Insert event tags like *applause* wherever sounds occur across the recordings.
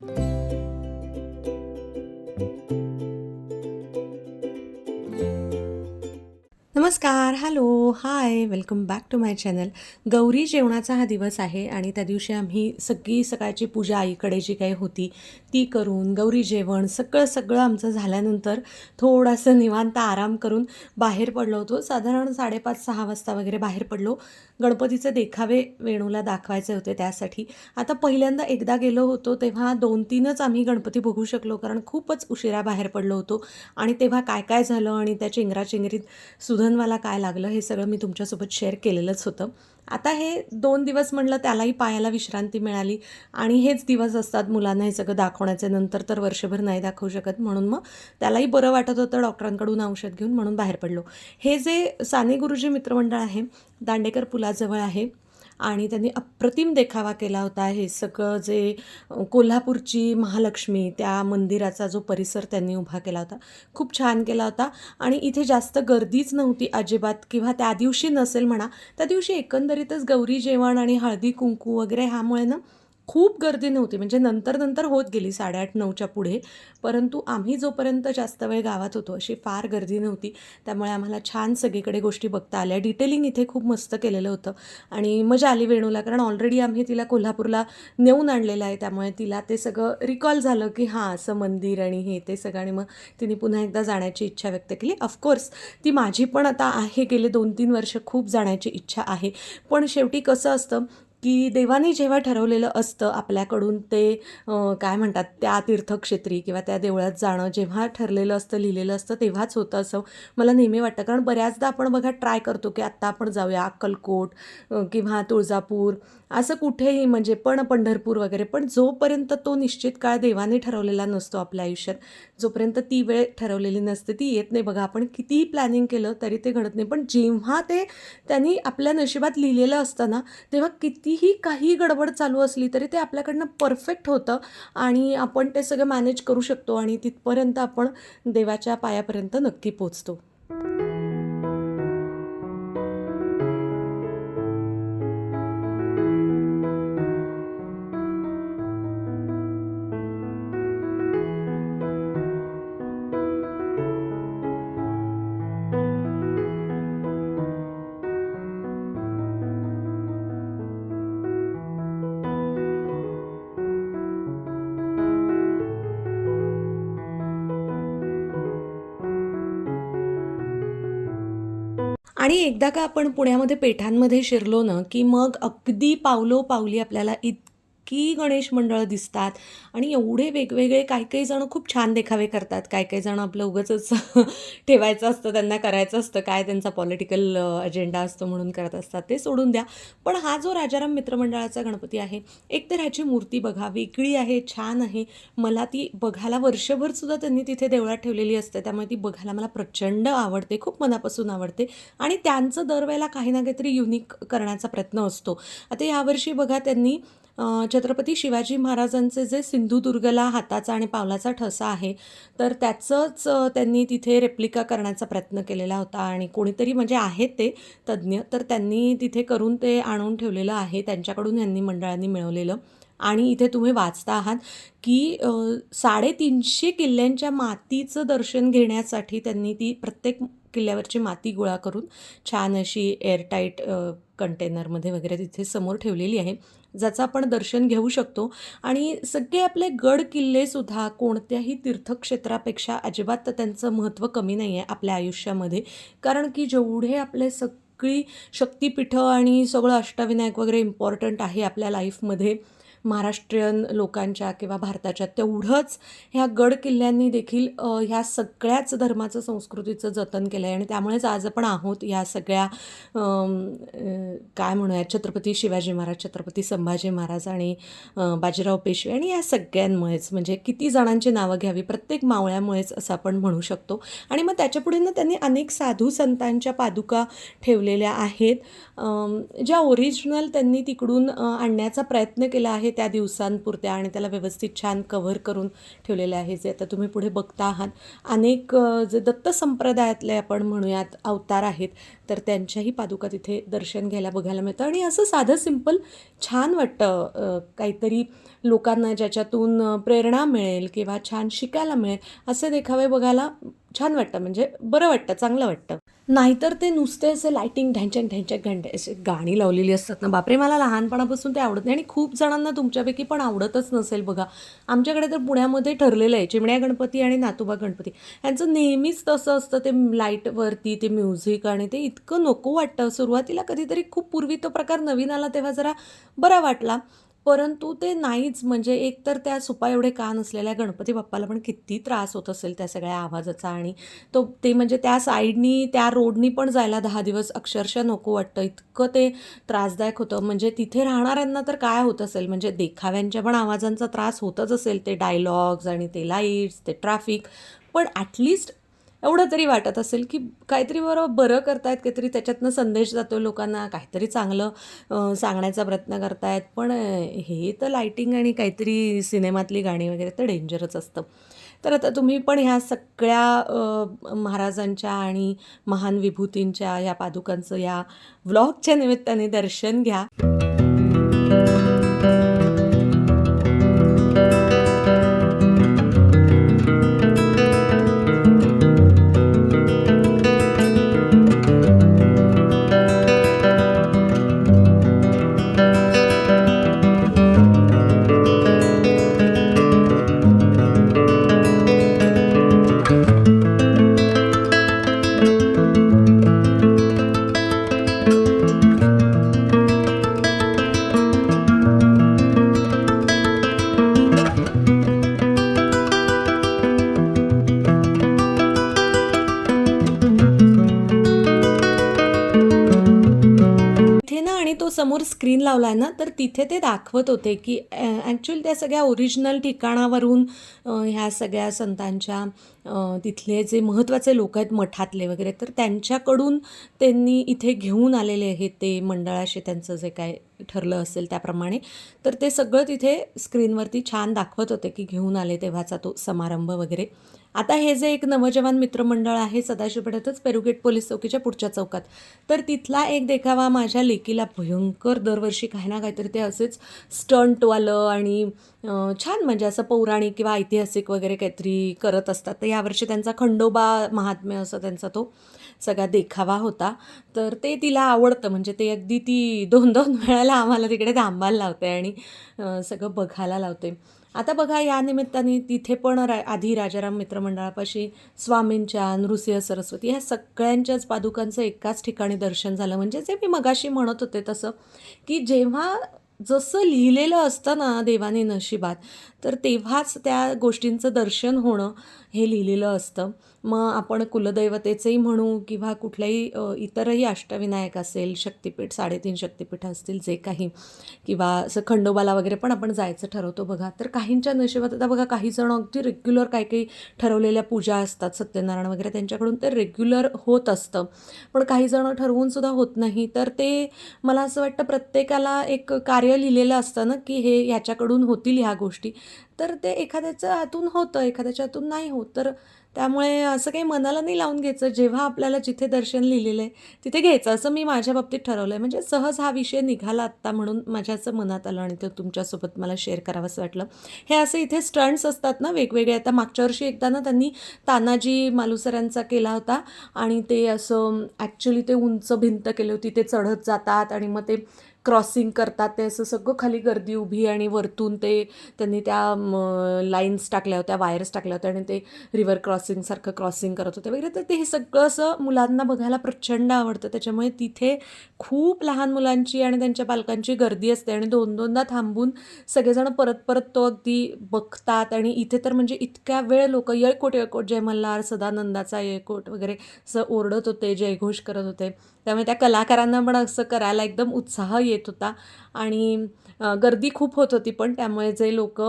Música नमस्कार hello hi welcome back to my channel. Gauri जेवणाचा हा दिवस आहे आणि त्या दिवशी आम्ही सगळी सकाळची पूजा आईकडे जी काही होती ती करून गौरी जेवण सगळं सगळं आमचं झाल्यानंतर थोडासा निवांत आराम करून बाहेर पडलो होतो. साधारण साडेपाच सहा वाजता वगैरे बाहेर पडलो. गणपतीचे देखावे वेणूला दाखवायचे होते त्यासाठी. आता पहिल्यांदा एकदा गेलो होतो तेव्हा दोन तीनच आम्ही गणपती बघू शकलो कारण खूपच उशिरा बाहेर पडलो होतो आणि तेव्हा काय काय झालं आणि त्या चेंगराचेंगरीत सुधन मला काय लागलं हे सगळं मी तुमच्यासोबत शेअर केलेलंच होतं. आता हे दोन दिवस म्हणलं त्यालाही पायाला विश्रांती मिळाली आणि हेच दिवस असतात मुलांना हे सगळं दाखवण्याचे. नंतर तर वर्षभर नाही दाखवू शकत म्हणून मग त्यालाही बरं वाटत होतं डॉक्टरांकडून औषध घेऊन म्हणून बाहेर पडलो. हे जे साने गुरुजी मित्रमंडळ आहे दांडेकर पुलाजवळ आहे आणि त्यांनी अप्रतिम देखावा केला होता. हे सगळं जे कोल्हापूरची महालक्ष्मी त्या मंदिराचा जो परिसर त्यांनी उभा केला होता खूप छान केला होता. आणि इथे जास्त गर्दीच नव्हती अजिबात किंवा त्या दिवशी नसेल म्हणा त्या दिवशी एकंदरीतच गौरी जेवण आणि हळदी कुंकू वगैरे ह्यामुळे ना खूप गर्दी नव्हती म्हणजे नंतर नंतर होत गेली साडेआठ नऊच्या पुढे. परंतु आम्ही जोपर्यंत जास्त वेळ गावात होतो अशी फार गर्दी नव्हती. त्यामुळे आम्हाला छान सगळीकडे गोष्टी बघता आल्या. डिटेलिंग इथे खूप मस्त केलेलं होतं. आणि मजा आली वेणूला कारण ऑलरेडी आम्ही तिला कोल्हापूरला नेऊन आणलेलं आहे. त्यामुळे तिला ते सगळं रिकॉल झालं की हां असं मंदिर आणि हे ते सगळं. आणि मग तिने पुन्हा एकदा जाण्याची इच्छा व्यक्त केली. ऑफकोर्स ती माझी पण आता आहे. गेले दोन तीन वर्ष खूप जाण्याची इच्छा आहे. पण शेवटी कसं असतं की देवाने जेव्हा ठरवलेलं असतं आपल्याकडून ते काय म्हणतात त्या तीर्थक्षेत्री किंवा त्या देवळात जाणं जेव्हा ठरलेलं असतं लिहिलेलं असतं तेव्हाच होतं असं मला नेहमी वाटतं. कारण बऱ्याचदा आपण बघा ट्राय करतो की आत्ता आपण जाऊया अक्कलकोट किंवा तुळजापूर असं कुठेही म्हणजे पण पंढरपूर वगैरे पण जोपर्यंत तो निश्चित काळ देवाने ठरवलेला नसतो आपल्या आयुष्यात जोपर्यंत ती वेळ ठरवलेली नसते ती येत नाही. बघा आपण कितीही प्लॅनिंग केलं तरी ते घडत नाही. पण जेव्हा ते त्यांनी आपल्या नशिबात लिहिलेलं असतं ना तेव्हा कितीही काही गडबड चालू असली तरी ते आपल्याकडनं परफेक्ट होतं आणि आपण ते सगळं मॅनेज करू शकतो आणि तिथपर्यंत आपण देवाच्या पायापर्यंत नक्की पोचतो. आणि एकदा का आपण पुण्यामध्ये पेठांमध्ये शिरलो ना की मग अगदी पावलो पावली आपल्याला इतकी गणेश मंडळं दिसतात. आणि एवढे वेगवेगळे काही काही जणं खूप छान देखावे करतात. काही काही जणं आपलं उगाचच *laughs* ठेवायचं असतं त्यांना करायचं असतं काय त्यांचा पॉलिटिकल अजेंडा असतो म्हणून करत असतात ते सोडून द्या. पण हा जो राजाराम मित्रमंडळाचा गणपती आहे एक तर ह्याची मूर्ती बघा वेगळी आहे छान आहे. मला ती बघायला वर्षभर सुद्धा त्यांनी तिथे देवळात ठेवलेली असते त्यामुळे ती बघायला मला प्रचंड आवडते खूप मनापासून आवडते. आणि त्यांचं दरवेळेला काही ना काहीतरी युनिक करण्याचा प्रयत्न असतो. आता यावर्षी बघा त्यांनी छत्रपती शिवाजी महाराजांचे जे सिंधुदुर्गला हाताचा आणि पावलाचा ठसा आहे तर त्याचंच त्यांनी तिथे रेप्लिका करण्याचा प्रयत्न केलेला होता आणि कोणीतरी म्हणजे आहेत ते तज्ज्ञ तर त्यांनी तिथे करून ते आणून ठेवलेलं आहे त्यांच्याकडून ह्यांनी मंडळांनी मिळवलेलं. आणि इथे तुम्ही वाचता आहात की साडेतीनशे किल्ल्यांच्या मातीचं दर्शन घेण्यासाठी त्यांनी ती प्रत्येक किल्ल्यावरची माती गोळा करून छान अशी एअरटाईट कंटेनरमध्ये वगैरे तिथे समोर ठेवलेली आहे. ज्याचं आपण दर्शन घेऊ शकतो. आणि सगळे आपले गड किल्लेसुद्धा कोणत्याही तीर्थक्षेत्रापेक्षा अजिबात त्यांचं महत्त्व कमी नाही आहे आपल्या आयुष्यामध्ये. कारण की जेवढे आपले सगळी शक्तिपीठं आणि सगळं अष्टविनायक वगैरे इम्पॉर्टंट आहे आपल्या लाईफमध्ये महाराष्ट्रीयन लोकांच्या किंवा भारताच्या तेवढंच ह्या गड किल्ल्यांनी देखील ह्या सगळ्याच धर्माचं संस्कृतीचं जतन केलं आहे आणि त्यामुळेच आज आपण आहोत या सगळ्या काय म्हणूया छत्रपती शिवाजी महाराज छत्रपती संभाजी महाराज आणि बाजीराव पेशवे आणि या सगळ्यांमुळेच म्हणजे किती जणांची नावं घ्यावी प्रत्येक मावळ्यामुळेच असं आपण म्हणू शकतो. आणि मग त्याच्यापुढे ना त्यांनी अनेक साधू संतांच्या पादुका ठेवलेल्या आहेत. ज्या ओरिजिनल त्यांनी तिकडून आणण्याचा प्रयत्न केला आहे त्या दिवसांपुरत्या आणि त्याला व्यवस्थित छान कव्हर करून ठेवलेले आहे जे आता तुम्ही पुढे बघता आहात. अनेक जे दत्त संप्रदायातले आपण म्हणूयात अवतार आहेत तर त्यांच्याही पादुका तिथे दर्शन घ्यायला बघायला मिळतं. आणि असं साधं सिंपल छान वाटतं काहीतरी लोकांना ज्याच्यातून प्रेरणा मिळेल किंवा छान शिकायला मिळेल असे देखावे बघायला छान वाटतं म्हणजे बरं वाटतं चांगलं वाटतं. नाहीतर ते नुसते असे लाईटिंग ढँचक ढँचक घंटे असे गाणी लावलेली असतात ना. बापरे मला लहानपणापासून ते आवडत नाही आणि खूप जणांना तुमच्यापैकी पण आवडतच नसेल बघा. आमच्याकडे तर पुण्यामध्ये ठरलेलं आहे चिमण्या गणपती आणि नातोबा गणपती. यांचं नेहमीच तसं असतं ते लाईटवरती ते म्युझिक आणि ते इतकं नको वाटतं सुरुवातीला. कधीतरी खूप पूर्वी तो प्रकार नवीन आला तेव्हा जरा बरा वाटला. परंतु ते नाहीच. म्हणजे एकतर त्या सुपा एवढे कान असलेल्या गणपती बाप्पाला पण किती त्रास होत असेल त्या सगळ्या आवाजाचा आणि तो ते म्हणजे त्या साईडनी त्या रोडनी पण जायला दहा दिवस अक्षरशः नको वाटतं. इतकं ते त्रासदायक होतं. म्हणजे तिथे राहणाऱ्यांना तर काय होत असेल? म्हणजे देखाव्यांच्या पण आवाजांचा त्रास होतच असेल. ते डायलॉग्स आणि ते लाईट्स ते ट्रॅफिक पण ॲटलिस्ट एवढं तरी वाटत असेल की काहीतरी बरं बरं करतायत काहीतरी त्याच्यातनं संदेश जातो लोकांना काहीतरी चांगलं सांगण्याचा प्रयत्न करतायत. पण हे तर लायटिंग आणि काहीतरी सिनेमातली गाणी वगैरे तर डेंजरच असतं. तर आता तुम्ही पण ह्या सगळ्या महाराजांच्या आणि महान विभूतींच्या ह्या पादुकांचं या व्लॉगच्या निमित्ताने दर्शन घ्या. लावला आहे ना तर तिथे ते दाखवत होते की ॲक्च्युअली त्या सगळ्या ओरिजिनल ठिकाणावरून ह्या सगळ्या संतांच्या तिथले जे महत्त्वाचे लोक आहेत मठातले वगैरे तर त्यांच्याकडून त्यांनी इथे घेऊन आलेले आहेत ते मंडळाशी त्यांचं जे काय ठरलं असेल त्याप्रमाणे. तर ते सगळं तिथे स्क्रीनवरती छान दाखवत होते की घेऊन आले तेव्हाचा तो समारंभ वगैरे. आता हे जे एक नवजवान मित्रमंडळ आहे सदाशिवपेठेतच पेरुगेट पोलीस चौकीच्या पुढच्या चौकात. तर तिथला एक देखावा माझ्या लेकीला भयंकर दरवर्षी काही ना काहीतरी ते असेच स्टंटवालं आणि छान म्हणजे असं पौराणिक किंवा ऐतिहासिक वगैरे काहीतरी करत असतात. तर यावर्षी त्यांचा खंडोबा महात्म्य असं त्यांचा तो सगळा देखावा होता. तर ते तिला आवडतं म्हणजे ते अगदी ती दोन दोन वेळाला आम्हाला तिकडे थांबायला लावते आणि सगळं बघायला लावते. आता बघा या निमित्ताने तिथे पण रा आधी राजाराम मित्रमंडळापाशी स्वामींच्या नृसिंह सरस्वती ह्या सगळ्यांच्याच पादुकांचं एकाच ठिकाणी दर्शन झालं. म्हणजे जे मी मगाशी म्हणत होते तसं की जेव्हा जसं लिहिलेलं असतं ना देवाने नशिबात तर तेव्हाच त्या गोष्टींचं दर्शन होणं हे लिहिलेलं असतं. मग आपण कुलदैवतेचंही म्हणू किंवा कुठल्याही इतरही अष्टविनायक असेल शक्तिपीठ साडेतीन शक्तिपीठ असतील जे काही किंवा असं खंडोबाला वगैरे पण आपण जायचं ठरवतो बघा तर काहींच्या नशिबात आता बघा काही जण अगदी रेग्युलर काही काही ठरवलेल्या पूजा असतात सत्यनारायण वगैरे त्यांच्याकडून ते रेग्युलर होत असतं. पण काही जण ठरवून सुद्धा होत नाही. तर ते मला असं वाटतं प्रत्येकाला एक कार्य लिहिलेलं असतं ना की हे ह्याच्याकडून होतील ह्या गोष्टी. तर ते एखाद्याच्या हातून होतं एखाद्याच्या हातून नाही होत. तर त्यामुळे असं काही मनाला नाही लावून घ्यायचं. जेव्हा आपल्याला जिथे दर्शन लिहिलेलं आहे तिथे घ्यायचं. असं मी माझ्या बाबतीत ठरवलं आहे म्हणजे सहज हा विषय निघाला आत्ता म्हणून माझ्या असं मनात आलं आणि ते तुमच्यासोबत मला शेअर करावंसं वाटलं. हे असे इथे स्टंट्स असतात ना वेगवेगळे. आता मागच्या वर्षी एकदा ना त्यांनी तानाजी मालुसरांचा केला होता आणि ते असं ॲक्च्युली ते उंच भिंत केली होती. ते चढत जातात आणि मग ते क्रॉसिंग करतात ते असं सगळं खाली गर्दी उभी आणि वरतून ते त्यांनी त्या लाईन्स टाकल्या होत्या वायर्स टाकल्या होत्या आणि ते रिव्हर क्रॉसिंगसारखं क्रॉसिंग करत होते वगैरे. तर ते हे सगळं असं मुलांना बघायला प्रचंड आवडतं. त्याच्यामुळे तिथे खूप लहान मुलांची आणि त्यांच्या पालकांची गर्दी असते आणि दोन दोनदा थांबून सगळेजण परत परत तो अगदी बघतात आणि इथे तर म्हणजे इतक्या वेळ लोक येळकोट येळकोट जय मल्हार सदानंदाचा येळकोट वगैरे असं ओरडत होते जयघोष करत होते. त्यामुळे त्या कलाकारांना पण असं करायला एकदम उत्साह येत होता. आणि गर्दी खूप होत होती पण त्यामुळे जे लोक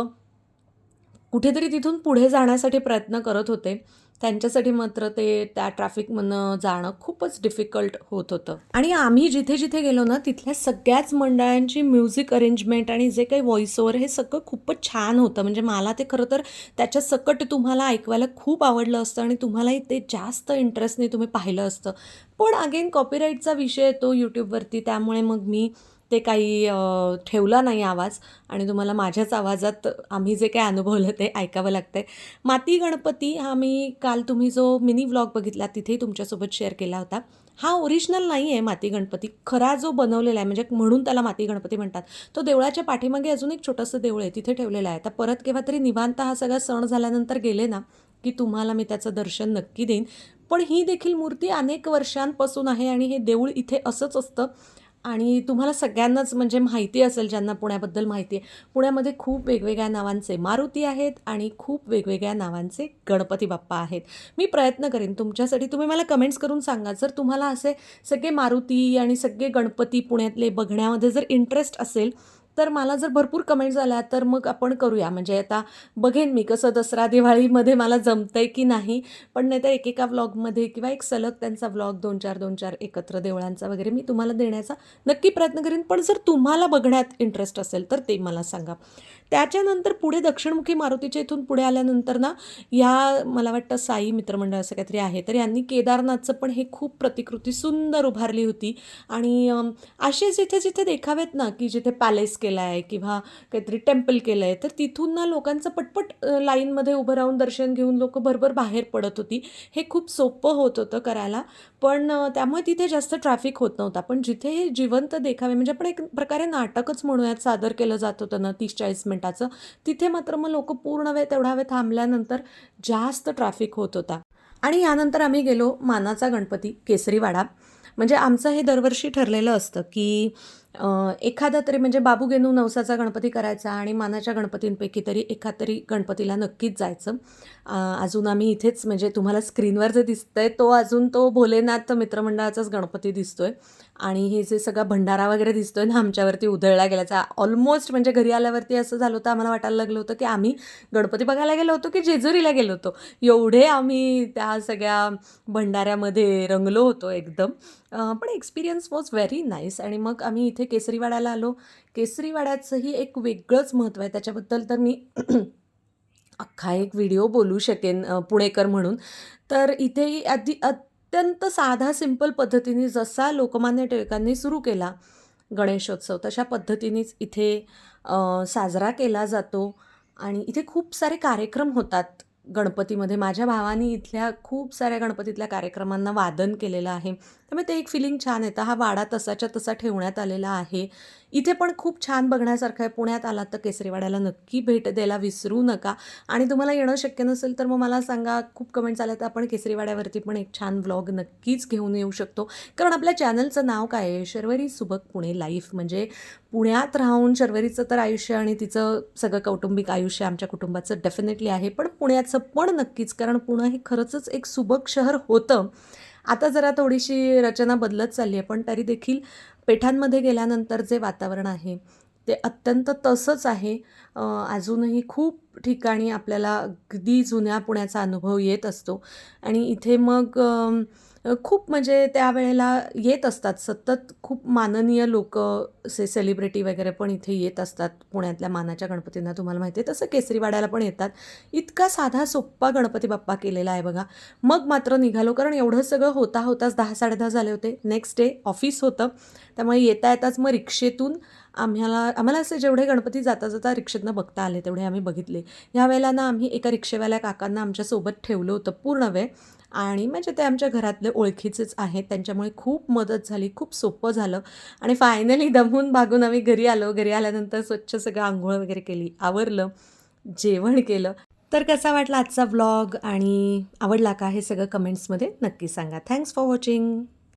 कुठेतरी तिथून पुढे जाण्यासाठी प्रयत्न करत होते. त्यांच्यासाठी मात्र ते त्या ट्रॅफिकमधनं जाणं खूपच डिफिकल्ट होत होतं. आणि आम्ही जिथे जिथे गेलो ना तिथल्या सगळ्याच मंडळांची म्युझिक अरेंजमेंट आणि जे काही व्हॉइस ओव्हर हे सगळं खूपच छान होतं. म्हणजे मला ते खरं तर त्याच्या सकट तुम्हाला ऐकवायला खूप आवडलं असतं आणि तुम्हालाही ते जास्त इंटरेस्टने तुम्ही पाहिलं असतं. पण अगेन कॉपीराईटचा विषय येतो यूट्यूबवरती त्यामुळे मग मी ते काही ठेवलं ठेवला नाही आवाज आणि तुम्हाला माझ्याच आवाजात आम्ही जे काही अनुभवलं ते ऐकावं लागतंय. माती गणपती हा मी काल तुम्ही जो मिनी व्लॉग बघितला तिथेही तुमच्यासोबत शेअर केला होता. हा ओरिजिनल नाही आहे माती गणपती. खरा जो बनवलेला आहे म्हणजे म्हणून त्याला माती गणपती म्हणतात. तो देवळाच्या पाठीमागे अजून एक छोटंसं देऊळ आहे तिथे ठेवलेलं आहे. तर परत केव्हा तरी निवांत हा सगळा सण झाल्यानंतर गेले ना की तुम्हाला मी त्याचं दर्शन नक्की देईन. पण ही देखील मूर्ती अनेक वर्षांपासून आहे आणि हे देऊळ इथे असंच असतं. आणि तुम्हाला सगळ्यांनाच म्हणजे माहिती असेल ज्यांना पुण्याबद्दल माहिती आहे. पुण्यामध्ये खूप वेगवेगळ्या नावांचे मारुती आहेत आणि खूप वेगवेगळ्या नावांचे गणपती बाप्पा आहेत. मी प्रयत्न करेन तुमच्यासाठी तुम्ही मला कमेंट्स करून सांगा. जर तुम्हाला असे सगळे मारुती आणि सगळे गणपती पुण्यातले बघण्यामध्ये जर इंटरेस्ट असेल तर मला जर भरपूर कमेंट्स आल्या तर मग आपण करूया. म्हणजे आता बघेन मी कसं दसरा दिवाळीमध्ये मला जमतंय की नाही. पण नाही तर एकेका व्लॉगमध्ये किंवा एक सलग त्यांचा व्लॉग दोन चार दोन चार एकत्र देवळांचा वगैरे मी तुम्हाला देण्याचा नक्की प्रयत्न करेन. पण जर तुम्हाला बघण्यात इंटरेस्ट असेल तर ते मला सांगा. त्याच्यानंतर पुढे दक्षिणमुखी मारुतीच्या इथून पुढे आल्यानंतर ना या मला वाटतं साई मित्रमंडळ असं काहीतरी आहे. तर यांनी केदारनाथचं पण हे खूप प्रतिकृती सुंदर उभारली होती. आणि असे जिथे जिथे देखावेत ना की जिथे पॅलेस केला आहे किंवा काहीतरी टेम्पल केलं आहे तर तिथून ना लोकांचं पटपट लाईनमध्ये उभं राहून दर्शन घेऊन लोक भरभर बाहेर पडत होती. हे खूप सोपं होत होतं करायला. पण त्यामुळे तिथे जास्त ट्रॅफिक होत नव्हता. पण जिथे हे जिवंत देखावे म्हणजे आपण एक प्रकारे नाटकच म्हणूयात सादर केलं जात होतं ना तीस चाळीस मिनटाचं. तिथे मात्र मग लोक पूर्ण वेळ तेवढा वेळ थांबल्यानंतर जास्त ट्रॅफिक होत होता. आणि यानंतर आम्ही गेलो मानाचा गणपती केसरीवाडा. म्हणजे आमचं हे दरवर्षी ठरलेलं असतं की एखादा तरी म्हणजे बाबू गेनू नवसाचा गणपती करायचा आणि मानाच्या गणपतींपैकी तरी एखाद तरी गणपतीला नक्कीच जायचं. अजून आम्ही इथेच म्हणजे तुम्हाला स्क्रीनवर जे दिसतंय तो अजून तो भोलेनाथ मित्रमंडळाचाच गणपती दिसतो आहे आणि हे जे सगळा भंडारा वगैरे दिसतोय ना आमच्यावरती उधळला गेल्याचा ऑलमोस्ट म्हणजे घरी आल्यावरती असं झालं होतं आम्हाला वाटायला लागलं होतं की आम्ही गणपती बघायला गेलो होतो की जेजुरीला गेलो होतो. एवढे आम्ही त्या सगळ्या भंडाऱ्यामध्ये रंगलो होतो एकदम. पण एक्सपिरियन्स वॉज व्हेरी नाईस आणि मग आम्ही इथे केसरीवाड्याला आलो. केसरीवाड्याचंही एक वेगळंच महत्त्व आहे. त्याच्याबद्दल तर मी अख्खा एक व्हिडिओ बोलू शकेन पुणेकर म्हणून. तर इथेही आधी अत्यंत साधा सिंपल पद्धतीने जसा लोकमान्य टिळकांनी सुरू केला गणेशोत्सव तशा पद्धतीनेच इथे साजरा केला जातो. आणि इथे खूप सारे कार्यक्रम होतात. गणपतीमध्ये माझ्या भावानी इथल्या खूप साऱ्या गणपतीतल्या कार्यक्रमांना वादन केलेलं आहे. त्यामुळे ते एक फिलिंग छान येतं हा वाडा तसाच्या तसा ठेवण्यात आलेला आहे. इथे पण खूप छान बघण्यासारखं आहे. पुण्यात आलात तर केसरीवाड्याला नक्की भेट द्यायला विसरू नका. आणि तुम्हाला येणं शक्य नसेल तर मग मला सांगा. खूप कमेंट्स आल्या तर आपण केसरीवाड्यावरती पण एक छान व्लॉग नक्कीच घेऊन येऊ शकतो. कारण आपल्या चॅनलचं नाव काय आहे? शर्वरी सुबक पुणे लाईफ म्हणजे पुण्यात राहून शर्वरीचं तर आयुष्य आणि तिचं सगळं कौटुंबिक आयुष्य आमच्या कुटुंबाचं डेफिनेटली आहे. पण पुण्याचं पण नक्कीच. कारण पुणे हे खरंच एक सुबक शहर होतं. आता जरा थोडीशी रचना बदलत चालली आहे पण तरी देखील पेठांमध्ये गेल्यानंतर जे वातावरण आहे ते अत्यंत तसंच आहे. अजूनही खूप ठिकाणी आपल्याला अगदी जुन्या पुण्याचा अनुभव येत असतो. आणि इथे मग खूप म्हणजे त्यावेळेला येत असतात. सतत खूप माननीय लोक से सेलिब्रिटी वगैरे पण इथे येत असतात. पुण्यातल्या मानाच्या गणपतींना तुम्हाला माहिती आहे तसं केसरीवाड्याला पण येतात. इतका साधा सोप्पा गणपती बाप्पा केलेला आहे बघा. मग मात्र निघालो कारण एवढं सगळं होता होताच दहा साडेदहा झाले होते. नेक्स्ट डे ऑफिस होतं. त्यामुळे येता येताच मग रिक्षेतून आम्हाला आम्हाला असे जेवढे गणपती जाता जाता रिक्षेतनं बघता आले तेवढे आम्ही बघितले. ह्या वेळेला ना आम्ही एका रिक्षेवाल्या काकांना आमच्यासोबत ठेवलं होतं पूर्ण वेळ. आणि म्हणजे ते आमच्या घरातले ओळखीचेच आहेत. त्यांच्यामुळे खूप मदत झाली खूप सोपं झालं. आणि फायनली दमून भागून आम्ही घरी आलो. घरी आल्यानंतर स्वच्छ सगळं आंघोळ वगैरे केली आवरलं जेवण केलं. तर कसा वाटला आजचा व्लॉग आणि आवडला का हे सगळं कमेंट्समध्ये नक्की सांगा. Thanks for watching